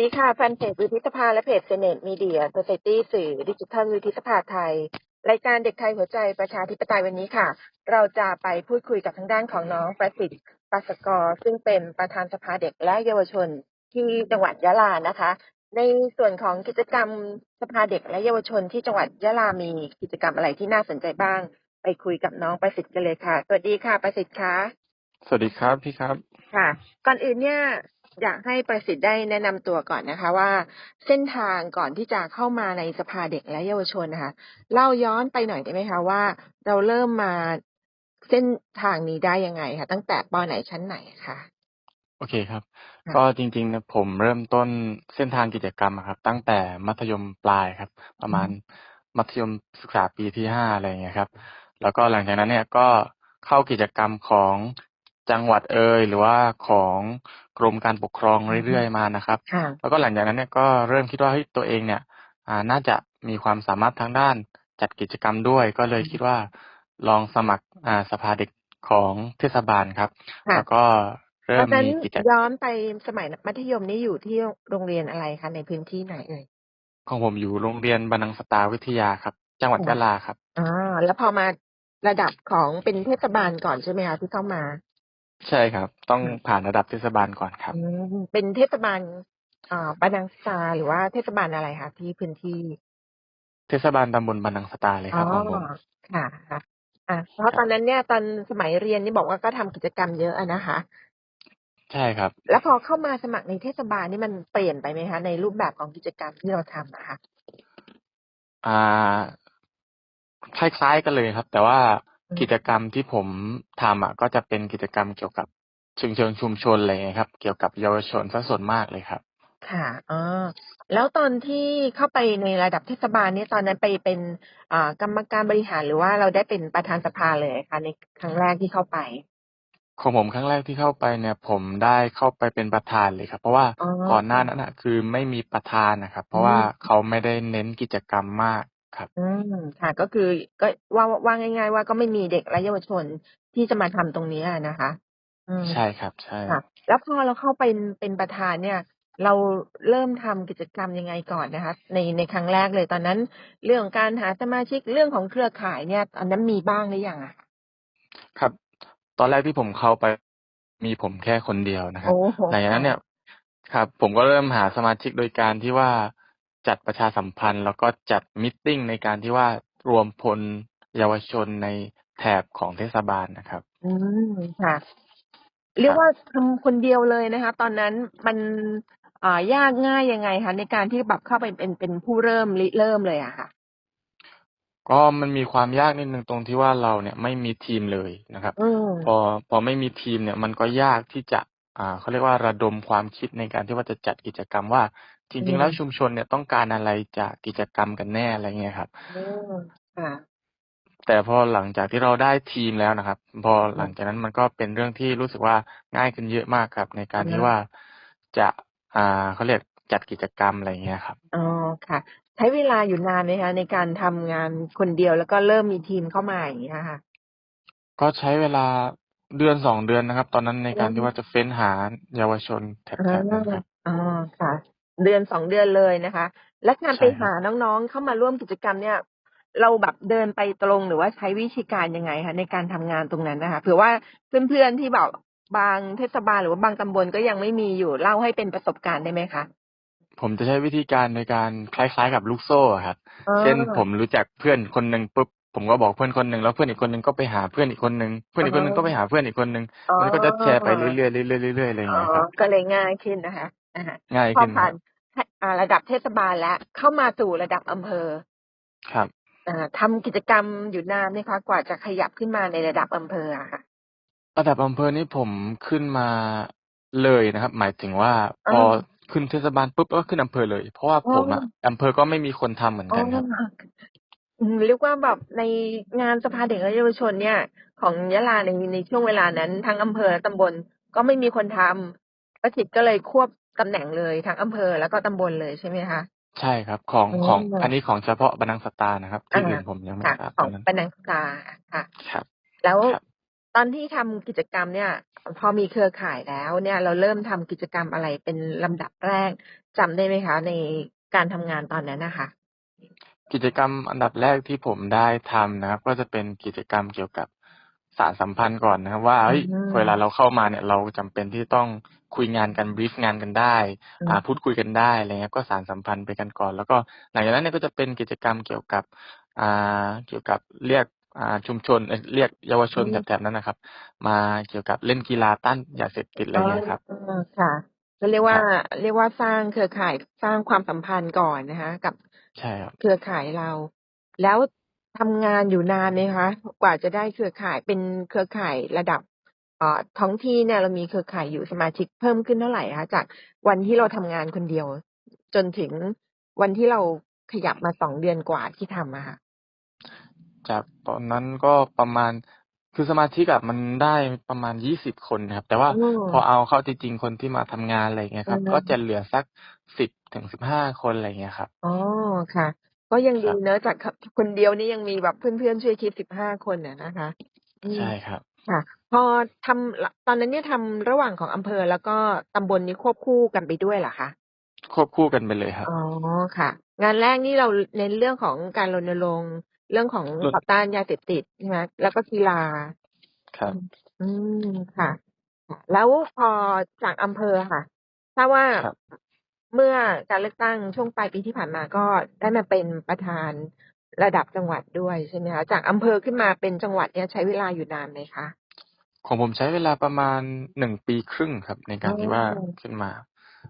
ดีค่ะแฟนเพจวิทิสภาและเพจเซเนตมีเดียโซเซตี้สื่อดิจิทัลวิทิสภาไทย รายการเด็กไทยหัวใจประชาธิปไตยวันนี้ค่ะ เราจะไปพูดคุยกับทางด้านของน้องประสิทธิ์ปัสกรซึ่งเป็นประธานสภาเด็กและเยาวชนที่จังหวัดยะลานะคะ ในส่วนของกิจกรรมสภาเด็กและเยาวชนที่จังหวัดยะลามีกิจกรรมอะไรที่น่าสนใจบ้าง ไปคุยกับน้องประสิทธิ์กันเลยค่ะ สวัสดีค่ะประสิทธิ์คะสวัสดีครับพี่ครับ ค่ะ ก่อนอื่นเนี่ย อยากให้ประสิทธิ์ได้แนะนำตัวก่อนนะคะว่า เส้นทางก่อนที่จะเข้ามาในสภาเด็กและเยาวชนนะคะเล่าย้อนไปหน่อยได้ไหมคะว่า เราเริ่มมาเส้นทางนี้ได้ยังไงคะตั้งแต่ปไหนชั้นไหนคะโอเคครับค่ะก็จริงๆนะผมเริ่มต้นเส้นทางกิจกรรมอะครับ ตั้งแต่มัธยมปลายครับ ประมาณมัธยมศึกษาปีที่ห้าอะไรอย่างเงี้ยครับ แล้วก็หลังจากนั้นเนี่ยก็เข้ากิจกรรมของจังหวัดเอ่ยหรือว่าของ กรมการปกครองเรื่อยๆมานะครับค่ะแล้วก็หลังจากนั้นเนี่ยก็เริ่มคิดว่าเฮ้ยตัวเองเนี่ยอ่าน่าจะมีความสามารถทางด้านจัดกิจกรรมด้วย ก็เลยคิดว่าลองสมัครอ่าสภาเด็กของเทศบาลครับค่ะแล้วก็เริ่ตมอนนั้นมีกิจกรรมย้อนไปสมัยมัธยมนี่อยู่ที่โรงเรียนอะไรคะในพื้นที่ไหนเอ่ยของผมอยู่โรงเรียนบรรนังสตาวิทยาครับ จังหวัดค่ะยะลาครับอ่าแล้วพอมาระดับของเป็นเทศบาลก่อนใช่ไหมคะที่เข้ามา ใช่ครับ ต้องค่ะผ่านระดับเทศบาลก่อนครับอืมเป็นเทศบาลอ่าบานังสตาหรือว่าเทศบาลอะไรคะที่พื้นที่ เทศบาลตำบลบรรนังสตาเลยอ๋คอรับของผมค่ะค่ะอะเพราะตอนนั้นเนี่ยตอนสมัยเรียนนี่บอกว่าก็ทำกิจกรรมเยอะอะนะคะใช่ครับ แล้วพอเข้ามาสมัครในเทศบาลนี่มันเปลี่ยนไปไหมคะ ในรูปแบบของกิจกรรมที่เราทำอะค่ะอ่าคล้ายๆกันเลยครับ แต่ว่าอืม กิจกรรมที่ผมทำอะก็จะเป็นกิจกรรมเกี่ยวกับเชิงเชิงชุมชนอะไรเงี้ยครับ เกี่ยวกับเยาวชนซะส่วนมากเลยครับ ค่ะอ๋อแล้วตอนที่เข้าไปในระดับเทศบาลเนี่ยตอนนั้นไปเป็นอ่ากรรมการบริหารหรือว่าเราได้เป็นประธานสภาเลยคะในครั้งแรกที่เข้าไปของผมครั้งแรกที่เข้าไปเนี่ย ผมได้เข้าไปเป็นประธานเลยครับ เพราะว่าอ๋อก่อนหน้านั้นนะคือไม่มีประธานนะครับ เพราะว่าอืมเขาไม่ได้เน้นกิจกรรมมาก ครับ อืมค่ะ ก็คือก็ว่าว่าง่าย ๆ ว่าก็ไม่มีเด็กและเยาวชนที่จะมาทำตรงนี้อะนะคะ อืม ใช่ครับ ใช่ ค่ะ แล้วพอเราเข้าไปเป็นประธานเนี่ย เราเริ่มทำกิจกรรมยังไงก่อนนะคะ ในในครั้งแรกเลยตอนนั้น เรื่องของการหาสมาชิกเรื่องของเครือข่ายเนี่ยตอนนั้นมีบ้างหรือยังอะคะครับ ตอนแรกที่ผมเข้าไปมีผมแค่คนเดียวนะครับ โอ้โหหลังจากนั้นเนี่ย ครับ ผมก็เริ่มหาสมาชิกโดยการที่ว่า จัดประชาสัมพันธ์ แล้วก็จัดมิทติ้งในการที่ว่ารวมพลเยาวชนในแถบของเทศบาลนะครับ อืมค่ะ เรียกว่าทำคนเดียวเลยนะคะ ตอนนั้นมันอ่ายากง่ายยังไงคะในการที่แบบเข้าไปเป็นเป็นผู้เริ่มริเริ่มเลยอะค่ะ ก็มันมีความยากนิดนึงตรงที่ว่าเราเนี่ยไม่มีทีมเลยนะครับอืมพอพอไม่มีทีมเนี่ย มันก็ยากที่จะ อ่าเขาเรียกว่าระดมความคิดในการที่ว่าจะจัดกิจกรรมว่า จริง ๆ แล้วชุมชนเนี่ยต้องการอะไรจากกิจกรรมกันแน่อะไรเงี้ยครับอืมค่ะแต่พอหลังจากที่เราได้ทีมแล้วนะครับ พอหลังจากนั้นมันก็เป็นเรื่องที่รู้สึกว่าง่ายขึ้นเยอะมากครับ ในการที่ว่าจะอ่าเขาเรียกจัดกิจกรรมอะไรเงี้ยครับอ๋อค่ะ ใช้เวลาอยู่นานไหมคะในการทำงานคนเดียวแล้วก็เริ่มมีทีมเข้ามาอย่างนี้ยค่ะ ก็ใช้เวลาเดือนสองเดือนนะครับ ตอนนั้นในการที่ว่าจะเฟ้นหาเยาวชนแถบๆนั้นครับอ๋อค่ะ เดือนสองเดือนเลยนะคะ และการใช่ไปครับหาน้องๆเข้ามาร่วมกิจกรรมเนี่ย เราแบบเดินไปตรงหรือว่าใช้วิธีการยังไงคะในการทำงานตรงนั้นนะคะเผื่อว่าเพื่อนๆที่แบบบางเทศบาลหรือว่าบางตำบลก็ยังไม่มีอยู่เล่าให้เป็นประสบการณ์ได้ไหมคะผมจะใช้วิธีการในการคล้ายๆกับลูกโซ่อะครับอ๋อเช่นผมรู้จักเพื่อนคนหนึ่งปุ๊บผมก็บอกเพื่อนคนหนึ่งแล้วเพื่อนอีกคนหนึ่งก็ไปหาเพื่อนอีกคนหนึ่งเพื่อนอีกคนหนึ่งก็ไปหาเพื่อนอีกคนหนึ่งอ๋อมันก็จะแชร์ไปเรื่อยๆเรื่อยๆเรื่อยๆอะไรอย่างอ๋เงี้ยคอรับก็เลยง่ายขึ้นนะคะอ่า ง่ายพอขึ้นคผ่ารันบอ่าระดับเทศบาลแล้วเข้ามาสู่ระดับอำเภอ ครับอ่าทำกิจกรรมอยู่นานไหมคะกว่าจะขยับขึ้นมาในระดับอำเภออะค่ะระดับอำเภอนี่ผมขึ้นมาเลยนะครับ หมายถึงว่าอ๋อพอขึ้นเทศบาลปุ๊บก็ขึ้นอำเภอเลย เพราะว่าอ๋อผมอะอำเภอก็ไม่มีคนทำเหมือนอ๋กันครับออืมเรียกว่าแบบในงานสภาเด็กและเยาวชนเนี่ย ของยะลาในในช่วงเวลานั้นทั้งอำเภอและตำบลก็ไม่มีคนทำประสิทธิ์ก็เลยควบ ตำแหน่งเลยทั้งอำเภอแล้วก็ตำบลเลยใช่ไหมคะ ใช่ครับ ของอ๋อของอันนี้ของเฉพาะบรรนังสตานะครับ ที่อ่าอื่นผมยังไม่ค่ะทราบขตอองนนั้นปนังสตาค่ะครับ แล้วครับตอนที่ทำกิจกรรมเนี่ย พอมีเครือข่ายแล้วเนี่ย เราเริ่มทำกิจกรรมอะไรเป็นลำดับแรกจำได้ไหมคะ ในการทำงานตอนนั้นน่ะค่ะ?กิจกรรมอันดับแรกที่ผมได้ทำนะครับ ก็จะเป็นกิจกรรมเกี่ยวกับ สานสัมพันธ์ก่อนนะครับ ว่าอืเฮ้ยเวลามเราเข้ามาเนี่ยเราจำเป็นที่ต้องคุยงานกันบรีฟงานกันได้อือ่ามพูดคุยกันได้อะไรเงี้ยก็สานสัมพันธ์ไปกันก่อน แล้วก็หลังจากนั้นเนี่ยก็จะเป็นกิจกรรมเกี่ยวกับ อ่าเกี่ยวกับเรียกอ่าชุมชนเอ๊ยเรียกเยาวชอืนมแถบๆนั้นน่ะครับ มาเกี่ยวกับเล่นกีฬาต้านยาเสพติดอะไรอ๋อเงี้ยครับค่ะก็เรียกคว่ารับเรียกว่าสร้างเครือข่ายสร้างความสัมพันธ์ก่อนนะคะ กับใช่ครับเครือข่ายเรา แล้ว ทำงานอยู่นานไหมคะ?กว่าจะได้เครือข่ายเป็นเครือข่ายระดับเอ่อท้องที่เนี่ยเรามีเครือข่ายอยู่สมาชิกเพิ่มขึ้นเท่าไรคะ?จากวันที่เราทำงานคนเดียว จนถึงวันที่เราขยับมา2เดือนกว่าที่ทำอะค่ะจากตอนนั้นก็ประมาณคือสมาชิกอะมันได้ประมาณ20คนครับ แต่ว่าอืพอมเอาเข้าจริงๆคนที่มาทำงานอะไรเงี้ยอืครัอบฮึก็จะเหลือสัก10-15คนอะไรเงี้ยครับ อ๋อค่ะ ก็ยังคดีรับเนาะจากคคนเดียวนี่ยังมีแบบเพื่อนๆช่วยคิด15คนอะนะคะอืใชม่ครับค่ะพอทำรตอนนั้นเนี่ยทำระหว่างของอำเภอแล้วก็ตำบลนี้ควบคู่กันไปด้วยเหรอคะ?ควบคู่กันไปเลยครับอ๋อค่ะ งานแรกนี่เราเน้นเรื่องของการรณรงค์เรื่องของรณต่อต้านยาเสพติดใช่ไหม?แล้วก็กีฬาครัอืบมอืมค่ะค่ะ แล้วพอจากอำเภออะค่ะทราบว่าครับ เมื่อการเลือกตั้งช่วงปลายปีที่ผ่านมาก็ได้มาเป็นประธานระดับจังหวัดด้วยใช่ไหมคะ?จากอำเภอขึ้นมาเป็นจังหวัดเนี่ยใช้เวลาอยู่นานไหมคะ?ของผมใช้เวลาประมาณ1ปีครึ่งครับ ในกาอ๋รที่ว่าอขึ้นมา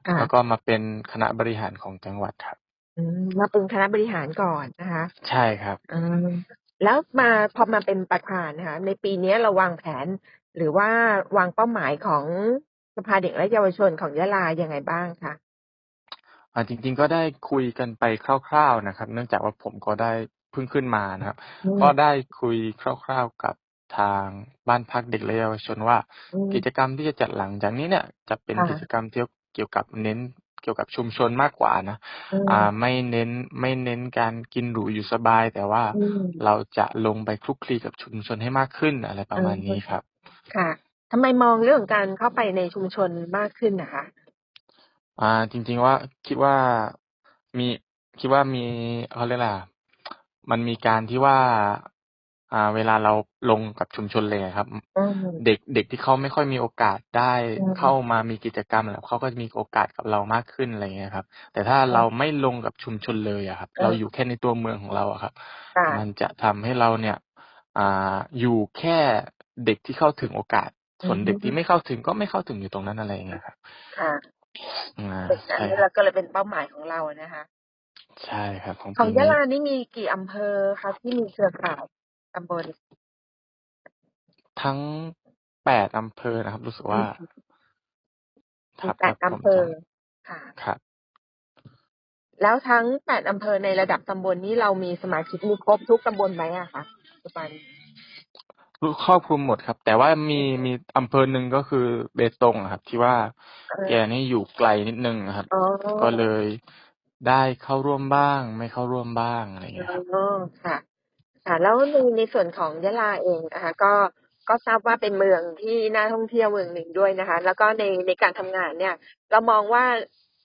ค่แล้วะก็มาเป็นคณะบริหารของจังหวัดครับอืมมาเป็นคณะบริหารก่อนนะคะ ใช่ครับอืมแล้วมาพอมาเป็นประธานนะคะ ในปีเนี้ยเราวางแผน หรือว่าวางเป้าหมายของสภาเด็กและเยาวชนของยะลายังไงบ้างคะ? อ่าจริง ๆ ก็ได้คุยกันไปคร่าว ๆนะครับ เนื่องจากว่าผมก็ได้เพิ่งขึ้นมานะครับ อืก็ม ได้คุยคร่าว ๆกับทางบ้านพักเด็กและเยาวชนว่า อืมกิจกรรมที่จะจัดหลังจากนี้เนี่ย จะเป็นค่กิจะกรรมเกี่ยวเกี่ยวกับเน้นเกี่ยวกับชุมชนมากกว่านะ อือ่ามไม่เน้นไม่เน้นการกินหรูอยู่สบาย แต่ว่าอืมเราจะลงไปคลุกคลีกับชุมชนให้มากขึ้นอะไรปอระืมาณอนี้ครับ ค่ะทำไมมองเรื่องของการเข้าไปในชุมชนมากขึ้นอะคะ? อ่า จริง ๆ ว่าคิดว่ามี คิดว่ามีเขาเรียกอะไรอะมันมีการที่ว่า อ่า เวลาเราลงกับชุมชนเลยอะครับ อืมเด็กเด็กที่เขาไม่ค่อยมีโอกาสได้อืมเข้ามามีกิจกรรมแล้วเขาก็จะมีโอกาสกับเรามากขึ้นอะไรเงี้ยครับ แต่ถ้าค่เราะไม่ลงกับชุมชนเลยอะครับ เออเราอยู่แค่ในตัวเมืองของเราอะครับ ค่มัะนจะทำให้เราเนี่ย อ่าอยู่แค่เด็กที่เข้าถึงโอกาส อืส่วนอเด็กฮึที่ไม่เข้าถึงก็ไม่เข้าถึงอยู่ตรงนั้นอะไรอย่างเงี้ยครับ ค่ะ อาเด็กนั้ใชน่คเรรัาบก็เลยเป็นเป้าหมายของเราอะนะคะ ใช่ครับ ของปของียะนี้ลานี่มีกี่อำเภอคะที่มีเครือข่ายตำบล?ทั้ง8อำเภอนะครับ รู้สึกอืว่าอฮึคมีรับ8ครับอำผมเภจอค่ะครับ แล้วทั้ง8อำเภอในระดับตำบลนี่เรามีสมาชิกนี่ครบทุกตำบลไหมอะคะ?ปัจจุบัน คือครอบคลุมหมดครับ แต่ว่ามีอือฮึมีอำเภอหนึ่งก็คือเบตงอะครับ ที่ว่าเแกออนี่อยู่ไกลนิดหนึ่งอะครับอ๋อก็เลยได้เข้าร่วมบ้าง ไม่เข้าร่วมบ้างอะไรอ๋เงี้ยครับอค่ะ ค่ะ แล้วในในส่วนของยะลาเองนะคะก็ก็ทราบว่าเป็นเมืองที่น่าท่องเที่ยวเมืองหนึ่งด้วยนะคะ แล้วก็ในในการทำงานเนี่ย เรามองว่า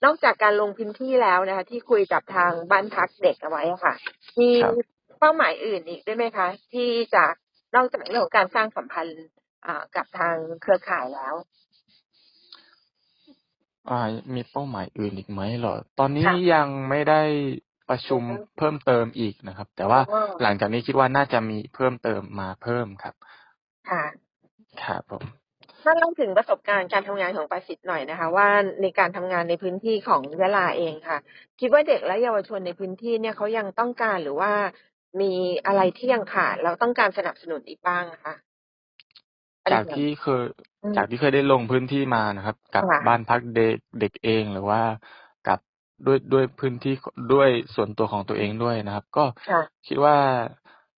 นอกจากการลงพื้นที่แล้วนะคะ ที่คุยกับทางบ้านพักเด็กเอาไว้อะค่ะ มีครับเป้าหมายอื่นอีกด้วยไหมคะ?ที่จะ นอกจากเรื่องของการสร้างสัมพันธ์อ่ากับทางเครือข่ายแล้วอ่ามีเป้าหมายอื่นอีกไหมเหรอ?ตอนนีค้่ะยังไม่ได้ประชุมอือฮึเพิ่มเติมอีกนะครับ แต่อ๋ว่าอหลังจากนี้คิดว่าน่าจะมีเพิ่มเติมมาเพิ่มครับ ค่ะครับผมถ้าเล่าถึงประสบการณ์การทำงานของประสิทธิ์หน่อยนะคะ ว่าในการทำงานในพื้นที่ของยะลาเองค่ะ คิดว่าเด็กและเยาวชนในพื้นที่เนี่ยเขายังต้องการหรือว่า มีอะไรที่ยังขาดแล้วต้องการสนับสนุนอีกบ้างอะคะ?ปัญจากหาที่เคยอืมจากที่เคยได้ลงพื้นที่มานะครับ กับค่ะบ้านพักเด็กเด็กเองหรือว่ากับด้วยด้วยพื้นที่ขด้วยส่วนตัวของตัวเองด้วยนะครับ ก็ค่ะคิดว่า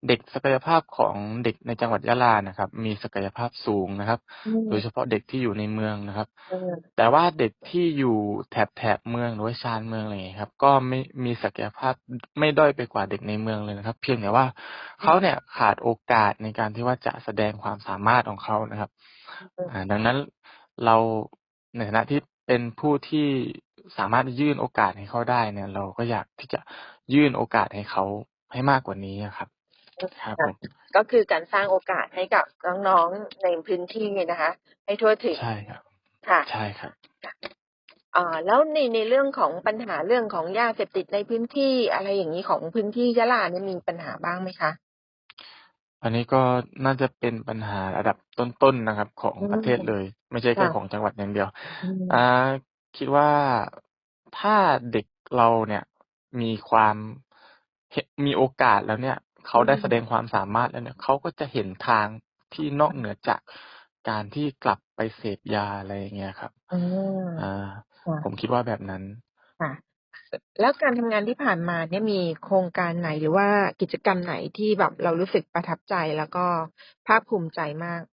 เด็กศักยภาพของเด็กในจังหวัดยะลานะครับ มีศักยภาพสูงนะครับอืมโดยเฉพาะเด็กที่อยู่ในเมืองนะครับเออแต่ว่าเด็กที่อยู่แถบแถบเมืองหรือว่าชานเมืองอะไรอย่างเงี้ยครับ ก็ไม่มีศักยภาพไม่ด้อยไปกว่าเด็กในเมืองเลยนะครับ เพียงแต่ว่าเขาเนี่ยขาดโอกาสในการที่ว่าจะแสดงความสามารถของเขานะครับอ่าดังนั้นเราในฐานะที่เป็นผู้ที่สามารถยื่นโอกาสให้เขาได้เนี่ย เราก็อยากที่จะยื่นโอกาสให้เขาให้มากกว่านี้อะครับ ครับผมก็คือการสร้างโอกาสให้กับน้องๆในพื้นที่นะคะ ให้ทั่วถึงใช่ครับ ค่ะใช่ครับอ่าแล้วในในเรื่องของปัญหาเรื่องของยาเสพติดในพื้นที่อะไรอย่างนี้ของพื้นที่ยะลาเนี่ยมีปัญหาบ้างไหมคะอันนี้ก็น่าจะเป็นปัญหาระดับต้นๆนะครับ ของอืมประเทศเลย ไม่ใช่แค่ค่ะของจังหวัดอย่างเดียวอืมอ่าคิดว่าถ้าเด็กเราเนี่ยมีความเห็นมีโอกาสแล้วเนี่ย เขาได้แสดงความสามารถแล้วเนี่ยเขาก็จะเห็นทางที่นอกเหนือจากการที่กลับไปเสพยาอะไรอย่างเงี้ยครับอืมอ่าค่ะผมคิดว่าแบบนั้นค่ะแล้วการทำงานที่ผ่านมาเนี่ยมีโครงการไหนหรือว่ากิจกรรมไหนที่แบบเรารู้สึกประทับใจแล้วก็ภาคภูมิใจมาก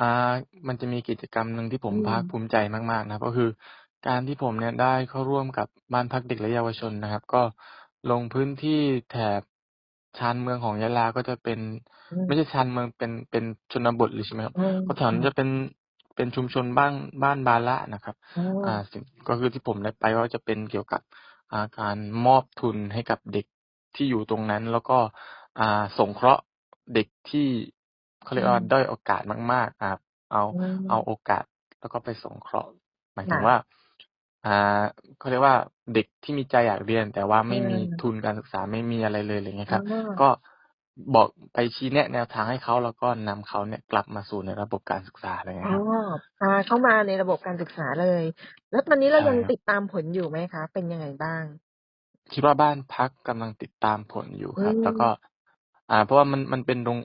อ่ามันจะมีกิจกรรมหนึ่งที่ผมอืมภาคภูมิใจมากๆ นะครับก็คือ การที่ผมเนี่ยได้เข้าร่วมกับบ้านพักเด็กและเยาวชนนะครับ ก็ ลงพื้นที่แถบชานเมืองของยะลาก็จะเป็นอืมไม่ใช่ชานเมืองเป็นเป็นชนบทเลยใช่ไหมครับอืมก็แถวนั้นจะเป็นเป็นชุมชนบ้านบ้านบาละนะครับอืมอ่าสิ่งก็คือที่ผมได้ไปก็จะเป็นเกี่ยวกับอ่าการมอบทุนให้กับเด็กที่อยู่ตรงนั้น แล้วก็อ่าสงเคราะห์เด็กที่เขาเรียกว่าด้อยโอกาสมากๆครับเอาอืมเอาโอกาสแล้วก็ไปสงเคราะห์ หมายถึงค่ะว่า อ่าเขาเรียกว่าเด็กที่มีใจอยากเรียน แต่ว่าไม่มีอืมทุนการศึกษาไม่มีอะไรเลยอะไรเงี้ยครับอ๋อก็บอกไปชี้แนะแนวทางให้เขาแล้วก็นำเขาเนี่ยกลับมาสู่ในระบบการศึกษาอะไรเงี้อ๋ยอครับพาเข้ามาในระบบการศึกษาเลย แล้วตอนนี้เราใช่ยังครับติดตามผลอยู่ไหมคะ เป็นยังไงบ้าง คิดว่าบ้านพักกำลังติดตามผลอยู่อืครับมแล้วก็ อ่า เพราะว่ามันมันเป็นโรง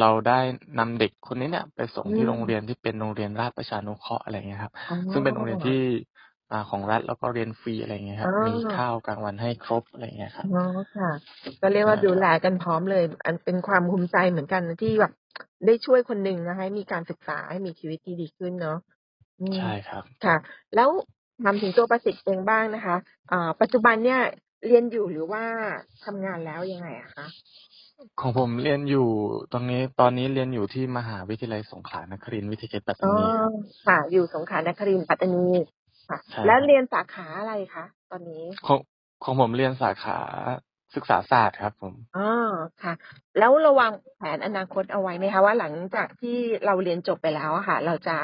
เราได้นำเด็กคนนี้เนี่ย ไปส่งอืที่มโรงเรียนที่เป็นโรงเรียนราชประชานุเคราะห์อะไรเงี้ยครับอ๋อซึ่งเป็นโรงเรียนที่ อ่าของรัฐแล้วก็เรียนฟรีอะไรเงี้ยคอ๋รัอบมีข้าวกลางวันให้ครบอะไรเงี้ยครับอ๋อค่ะ ก็เรียกใช่ว่าดูคแลรับกันพร้อมเลย อันเป็นความภูมิใจเหมือนกันนะที่แบบได้ช่วยคนหนึ่งนะคะให้มีการศึกษาให้มีชีวิตที่ดีขึ้นเนาะอืมใช่ครับค่ะ แล้วถามถึงตัวประสิทธิ์เองบ้างนะคะอ่าปัจจุบันเนี่ยเรียนอยู่หรือว่าทำงานแล้วยังไงอะคะของผมเรียนอยู่ตรงนี้ตอนนี้เรียนอยู่ที่มหาวิทยาลัยสงขลานครินทร์วิทยาเขตปัตอ๋ตาอนีครับค่ะ อยู่สงขลานครินทร์ปัตตานีค่ะใช่ แล้วครับเรียนสาขาอะไรคะตอนนี้ของของผมเรียนสาขาศึกษาศาสตร์ครับผมอ๋อค่ะ แล้วเราวางแผนอนาคตเอาไว้ไหมคะว่าหลังจากที่เราเรียนจบไปแล้วอะค่ะ เราจะ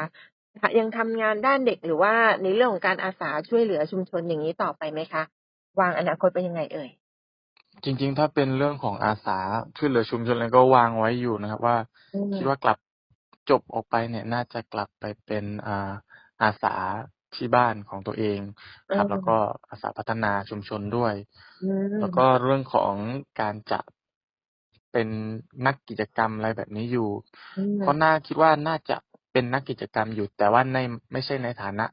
ยังทำงานด้านเด็กหรือว่าในเรื่องของการอาสาช่วยเหลือชุมชนอย่างนี้ต่อไปไหมคะ วางอนาคตเป็นยังไงเอ่ย จริง ๆ ถ้าเป็นเรื่องของอาสาช่วยเหลือชุมชนอะไรก็วางไว้อยู่นะครับ ว่าอืมคิดว่ากลับจบออกไปเนี่ย น่าจะกลับไปเป็นอ่าอาสา ที่บ้านของตัวเองครับอืมแล้วก็อาสาพัฒนาชุมชนด้วยอืมแล้วก็เรื่องของการจะเป็นนักกิจกรรมอะไรแบบนี้อยู่อืมก็น่าคิดว่าน่าจะเป็นนักกิจกรรมอยู่ แต่ว่าในไม่ใช่ในฐานะ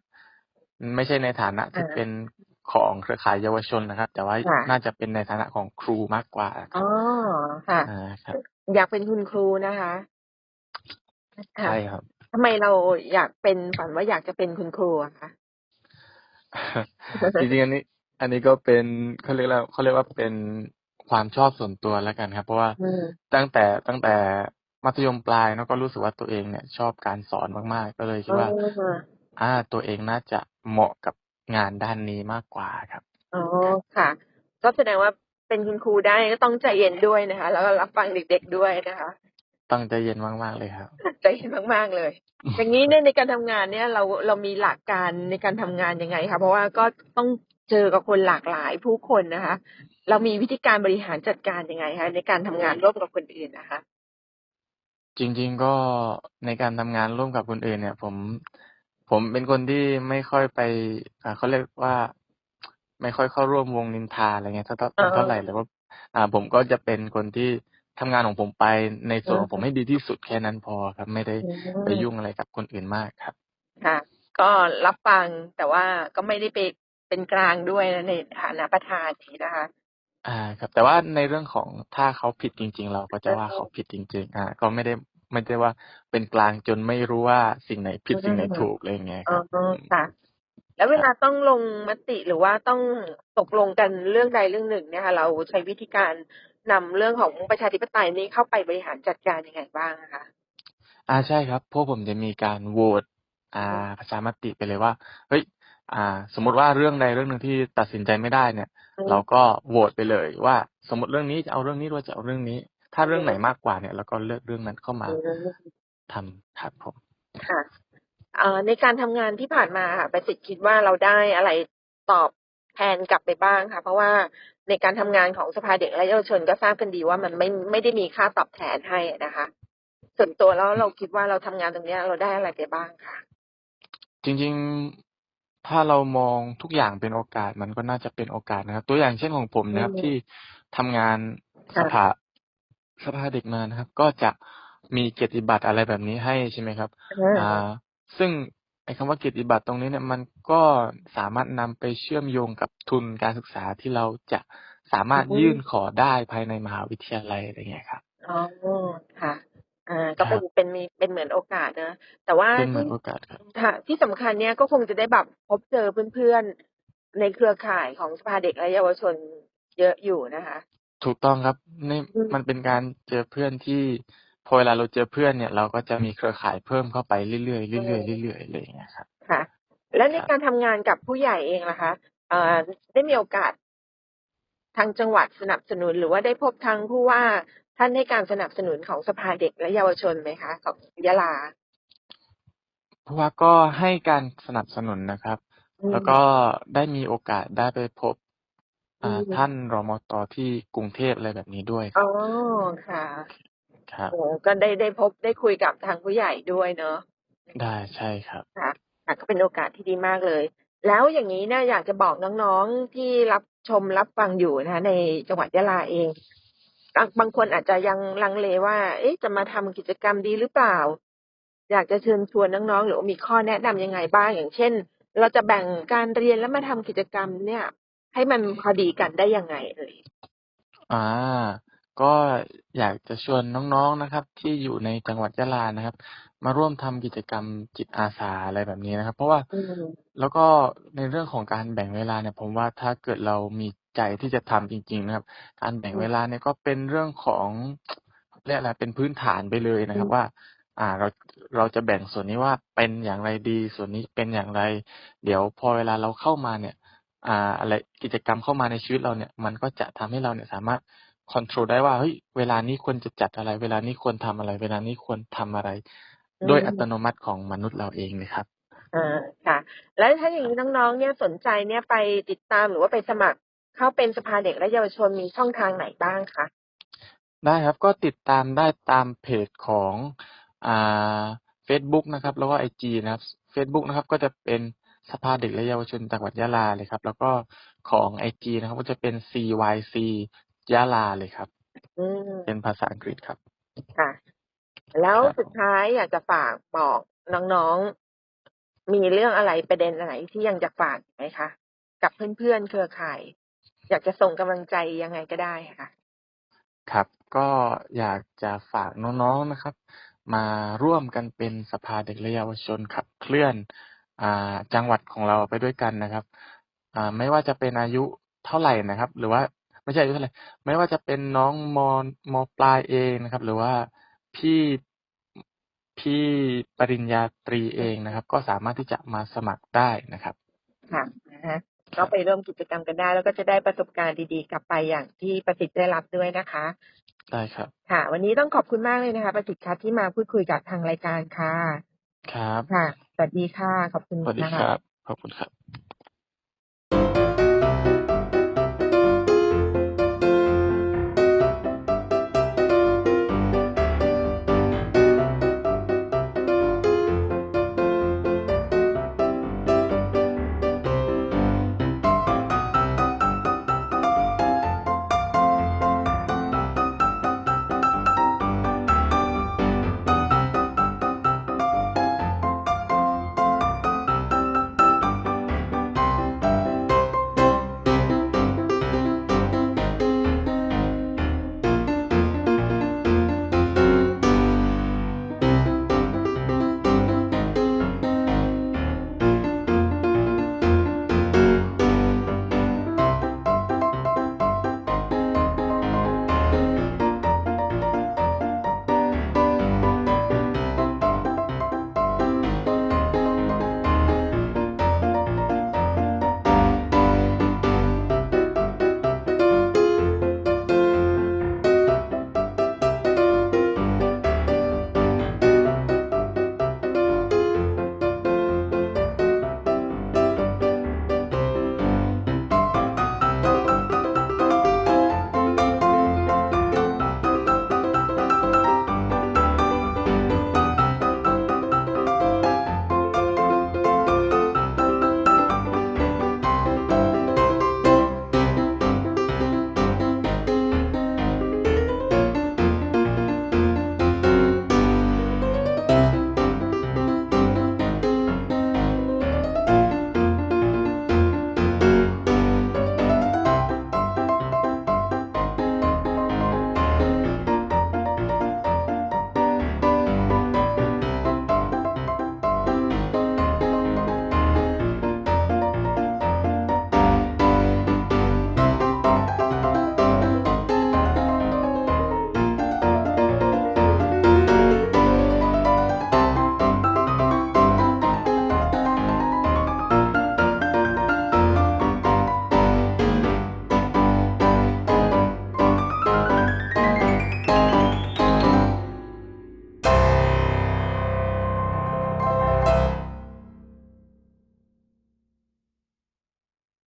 ไม่ใช่ในฐานะที่อ่าเป็นของเครือข่ายเยาวชนนะครับ แต่ว่าค่ะน่าจะเป็นในฐานะของครูมากกว่าคอ๋รัอบค่ะอ่าครับอยากเป็นคุณครูนะคะค่ะใช่ครับ ทำไมเราอยากเป็นฝันว่าอยากจะเป็นคุณครูอะคะจริงๆอันนี้ อันนี้ก็เป็นเขาเรียกแล้วเขาเรียกว่าเป็นความชอบส่วนตัวแล้วกันครับ เพราะว่าอืมตั้งแต่ตั้งแต่มัธยมปลายเนาะก็รู้สึกว่าตัวเองเนี่ย ชอบการสอนมากๆ ก็เลยคิดว่าอ๋ออ่า ตัวเองน่าจะเหมาะกับงานด้านนี้มากกว่าครับอ๋อค่ะ ก็แสดงว่าเป็นคุณครูได้ก็ต้องใจเย็นด้วยนะคะ แล้วก็รับฟังเด็กๆด้วยนะคะ ตั้งใจเย็นมากๆเลยครับใจเย็นมากๆเลย อย่างนี้เนี่ยในการทำงานเนี่ยเราเรามีหลักการในการทำงานยังไงคะเพราะว่าก็ต้องเจอกับคนหลากหลายผู้คนนะคะ เรามีวิธีการบริหารจัดการยังไงคะในการทำงานร่วมกับคนอื่นนะคะ จริง ๆก็ในการทำงานร่วมกับคนอื่นเนี่ย ผม ผมเป็นคนที่ไม่ค่อยไปอ่าเขาเรียกว่า ไม่ค่อยเข้าร่วมวงนินทาอะไรเงี้ยเท่าเท่าอ๋อเท่าไหร่เลยว่า อ่า ผมก็จะเป็นคนที่ ทำงานของผมไปในส่วนของผมให้ดีที่สุดแค่นั้นพอครับ ไม่ได้อืไปมยุ่งอะไรกับคนอื่นมากครับ ค่ะ ก็รับฟังแต่ว่าก็ไม่ได้ไปเป็นกลางด้วยนะในฐานะประธานนี้นะคะอาครับ แต่ว่าในเรื่องของถ้าเขาผิดจริง ๆ เราก็จะเออว่าเขาผิดจริง ๆอาก็ไม่ได้ไม่ได้ว่าเป็นกลางจนไม่รู้ว่าสิ่งไหนผิดอืสิ่งไหนมถูกอะไรอย่างเงี้ยอ๋คอรับอืมค่ะแล้วเวครัลาบต้องลงมติหรือว่าต้องตกลงกันเรื่องใดเรื่องหนึ่งเนี่ยค่ะเราใช้วิธีการ นำเรื่องของประชาธิปไตยนี้เข้าไปบริหารจัดการยังไงบ้างอะคะ?อาใช่ครับ พวกผมจะมีการโหวตอ่อือฮึาประชามติไปเลยว่าเฮ้ยอ่า สมมุติว่าเรื่องใดเรื่องหนึ่งที่ตัดสินใจไม่ได้เนี่ยอือเราก็โหวตไปเลย ว่าสมมุติเรื่องนี้จะเอาเรื่องนี้หรือว่าจะเอาเรื่องนี้ ถ้าเรื่องไหนมากกว่าเนี่ยเราก็เลือกเรื่องนั้นเข้ามาอืมทำครับผมค่ะเอ่อในการทำงานที่ผ่านมาค่ะประสิทธิ์คิดว่าเราได้อะไรตอบแทนกลับไปบ้างคะ?เพราะว่า ในการทำงานของสภาเด็กและเยาวชนก็ทราบกันดีว่ามันไม่ไม่ได้มีค่าตอบแทนให้อะนะคะ ส่วนตัวแล้วเราคิดว่าเราทำงานตรงเนี้ยเราได้อะไรไปบ้างคะ?จริงๆถ้าเรามองทุกอย่างเป็นโอกาสมันก็น่าจะเป็นโอกาสนะครับ ตัวอย่างเช่นของผมอืนะครับมที่ทำงานคส่ะภาสภาเด็กมานะครับ ก็จะมีเกียรติบัตรอะไรแบบนี้ให้ใช่ไหมครับอาอ่า ซึ่ง ไอ้คำว่าเกียรติบัตรตรงนี้เนี่ยมันก็สามารถนำไปเชื่อมโยงกับทุนการศึกษาที่เราจะสามารถอือฮึยื่นขอได้ภายในมหาวิทยาลัยอะไรเงี้ยครับอ๋อค่ะอาคก็รเป็ันบเป็นมีเป็นเหมือนโอกาสเนาะแต่ว่าเป็นเหทมืี่อนโอกาสครับค่ะที่สำคัญเนี่ยก็คงจะได้แบบพบเจอเพื่อนๆ ในเครือข่ายของสภาเด็กและเยาวชนเยอะอยู่นะคะ ถูกต้องครับนี่อืมมันเป็นการเจอเพื่อนที่ พอเวลาเราเจอเพื่อนเนี่ย เราก็จะมีเครือข่ายเพิ่มเข้าไปเรื่อยๆอืเรื่อยมๆเรื่อยๆอะไรอย่างเงี้ยครับค่ะ แล้วในครับการทำงานกับผู้ใหญ่เองล่ะคะเอ่อได้มีโอกาส ทางจังหวัดสนับสนุน หรือว่าได้พบทางผู้ว่าท่านให้การสนับสนุนของสภาเด็กและเยาวชนไหมคะของยะลา?ผู้ว่าก็ให้การสนับสนุนนะครับอืแล้วมก็ได้มีโอกาสได้ไปพบอือ่ามท่านรมต.ที่กรุงเทพอะไรแบบนี้ด้วยคอ๋รัอบค่ะ ครับ โอ้โฮก็ได้ได้พบได้คุยกับทางผู้ใหญ่ด้วยเนาะได้ใช่ครับค่ะค่ะก็เป็นโอกาสที่ดีมากเลย แล้วอย่างงี้เนี่ยอยากจะบอกน้องๆที่รับชมรับฟังอยู่นะคะในจังหวัดยะลาเอง บางบางคนอาจจะยังลังเลว่า เอ๊ะจะมาทำกิจกรรมดีหรือเปล่า?อยากจะเชิญชวนน้องๆหรือว่ามีข้อแนะนำยังไงบ้าง?อย่างเช่น เราจะแบ่งการเรียนแล้วมาทำกิจกรรมเนี่ย ให้มันพอดีกันได้ยังไงเอ่ย?อา ก็อยากจะชวนน้องๆนะครับ ที่อยู่ในจังหวัดยะลานะครับ มาร่วมทำกิจกรรมจิตอาสาอะไรแบบนี้นะครับ เพราะว่า อืมแล้วก็ในเรื่องของการแบ่งเวลาเนี่ยผมว่าถ้าเกิดเรามีใจที่จะทำจริง ๆ นะครับ การแบ่งอืมเวลาเนี่ยก็เป็นเรื่องของเขาเรียกอะไรเป็นพื้นฐานไปเลยนอืะครับมว่า อ่าเราเราจะแบ่งส่วนนี้ว่าเป็นอย่างไรดี ส่วนนี้เป็นอย่างไร เดี๋ยวพอเวลาเราเข้ามาเนี่ย อ่า อะไรกิจกรรมเข้ามาในชีวิตเราเนี่ย มันก็จะทำให้เราเนี่ยสามารถ คอนโทรลได้ว่าเฮ้ยเวลานี้ควรจะจัดอะไร เวลานี้ควรทำอะไร เวลานี้ควรทำอะไรอืโดยอัตมโนมัติของมนุษย์เราเองเลยครับอาค่ะ แล้วถ้าอย่างงี้น้องๆเนี่ยสนใจเนี่ยไปติดตามหรือว่าไปสมัครเข้าเป็นสภาเด็กและเยาวชนมีช่องทางไหนบ้างคะ?ได้ครับก็ติดตามได้ตามเพจของอ่าเฟซบุ๊กนะครับ แล้วก็ไอจีนะครับเฟซบุ๊กนะครับ ก็จะเป็นสภาเด็กและเยาวชนจังหวัดยะลาเลยครับ แล้วก็ของไอจีนะครับ ก็จะเป็น CYC ยะลาเลยครับ อืมเป็นภาษาอังกฤษครับ ค่ะ แล้วครับสุดผมท้ายอยากจะฝากบอกน้องๆ มีเรื่องอะไรประเด็นไหนที่ยังจะฝากอีกไหมคะ?กับเพื่อนๆเครือข่าย อยากจะส่งกำลังใจยังไงก็ได้ค่ะ ครับก็อยากจะฝากน้องๆนะครับ มาร่วมกันเป็นสภาเด็กและเยาวชนขับเคลื่อนอ่าจังหวัดของเราไปด้วยกันนะครับอ่าไม่ว่าจะเป็นอายุเท่าไรนะครับ หรือว่า ไม่ใช่อายุเท่าไรไม่ว่าจะเป็นน้องม.ม.ปลายเองนะครับ หรือว่าพี่พี่ปริญญาตรีเองนะครับ ก็สามารถที่จะมาสมัครได้นะครับค่ะนะคะคก็รับไปร่วมกิจกรรมกันได้ แล้วก็จะได้ประสบการณ์ดีๆ กลับไปอย่างที่ประสิทธิ์ได้รับด้วยนะคะได้ครับ ค่ะ วันนี้ต้องขอบคุณมากเลยนะคะ ประสิทธิ์คะที่มาพูดคุยกับทางรายการค่ะ ครับ ค่ะสวัสดีค่ะ ขอบคุณสวัสดีค่ครัะบขอบคุณครับ